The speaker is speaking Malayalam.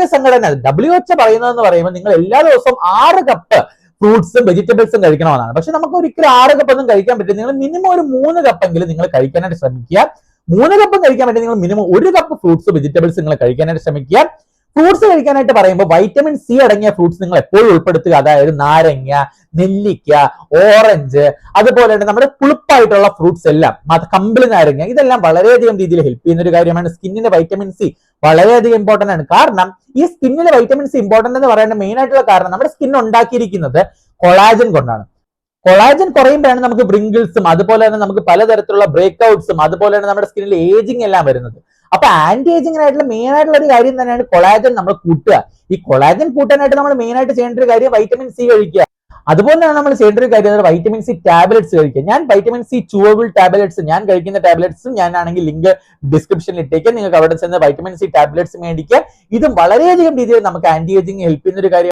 ആരോഗ്യ സംഘടന. ഡബ്ല്യു എച്ച് പറയുന്നതെന്ന് പറയുമ്പോൾ നിങ്ങൾ എല്ലാ ദിവസവും ആറ് കപ്പ് ഫ്രൂട്ട്സും വെജിറ്റബിൾസും കഴിക്കണമെന്നാണ്. പക്ഷെ നമുക്ക് ഒരിക്കലും ആറ് കപ്പ് ഒന്നും കഴിക്കാൻ പറ്റില്ല. നിങ്ങൾ മിനിമം ഒരു മൂന്ന് കപ്പെങ്കിലും നിങ്ങൾ കഴിക്കാനായിട്ട് ശ്രമിക്കുക. മൂന്ന് കപ്പും കഴിക്കാൻ പറ്റില്ല. നിങ്ങൾ മിനിമം ഒരു കപ്പ് ഫ്രൂട്ട്സ് വെജിറ്റബിൾസ് നിങ്ങൾ കഴിക്കാനായിട്ട് ശ്രമിക്കുക. ഫ്രൂട്ട്സ് കഴിക്കാനായിട്ട് പറയുമ്പോൾ വൈറ്റമിൻ സി അടങ്ങിയ ഫ്രൂട്ട്സ് നിങ്ങൾ എപ്പോഴും ഉൾപ്പെടുത്തുക. അതായത് നാരങ്ങ നെല്ലിക്ക ഓറഞ്ച് അതുപോലെ തന്നെ നമ്മുടെ പുളിപ്പായിട്ടുള്ള ഫ്രൂട്ട്സ് എല്ലാം കമ്പിളി നാരങ്ങ ഇതെല്ലാം വളരെയധികം രീതിയിൽ ഹെൽപ്പ് ചെയ്യുന്ന ഒരു കാര്യമാണ് സ്കിന്നിന്റെ വൈറ്റമിൻ സി വളരെയധികം ഇമ്പോർട്ടന്റ് ആണ്. കാരണം ഈ സ്കിന്നിലെ വൈറ്റമിൻ സി ഇമ്പോർട്ടന്റ് എന്ന് പറയുന്ന മെയിൻ ആയിട്ടുള്ള കാരണം നമ്മുടെ സ്കിൻ ഉണ്ടാക്കിയിരിക്കുന്നത് കൊളാജൻ കൊണ്ടാണ്. കൊളാജൻ കുറയുമ്പോഴാണ് നമുക്ക് ബ്രിങ്കിൾസും അതുപോലെ തന്നെ നമുക്ക് പലതരത്തിലുള്ള ബ്രേക്ക് ഔട്ട്സും അതുപോലെ തന്നെ നമ്മുടെ സ്കിന്നിൽ ഏജിങ് എല്ലാം വരുന്നത്. അപ്പൊ ആന്റി ഏജിങ് ആയിട്ടുള്ള മെയിൻ ആയിട്ടുള്ള ഒരു കാര്യം തന്നെയാണ് കൊളാജൻ നമ്മൾ കൂട്ടുക. ഈ കൊളാജൻ കൂട്ടാനായിട്ട് നമ്മൾ മെയിൻ ആയിട്ട് ചെയ്യേണ്ട ഒരു കാര്യം വൈറ്റമിൻ സി കഴിക്കുക. അതുപോലെ തന്നെ നമ്മൾ ചെയ്യേണ്ട ഒരു കാര്യം വൈറ്റമിൻ സി ടാബ്ലറ്റ്സ് കഴിക്കുക. ഞാൻ വൈറ്റമിൻ സി ചൂവബിൾ ടാബ്ലറ്റ്സ് ഞാൻ കഴിക്കുന്ന ടാബ്ലറ്റ്സും ഞാൻ ആണെങ്കിൽ ലിങ്ക് ഡിസ്ക്രിപ്ഷനിൽ ഇട്ടേക്കാം. നിങ്ങൾക്ക് അവിടെ ചെന്ന് വൈറ്റമിൻ സി ടാബ്ലറ്റ്സ് മേടിക്കുക ഇത് വളരെയധികം രീതിയിൽ നമുക്ക് ആന്റി ഏജിങ് ഹെൽപ്പ് ചെയ്യുന്ന ഒരു കാര്യം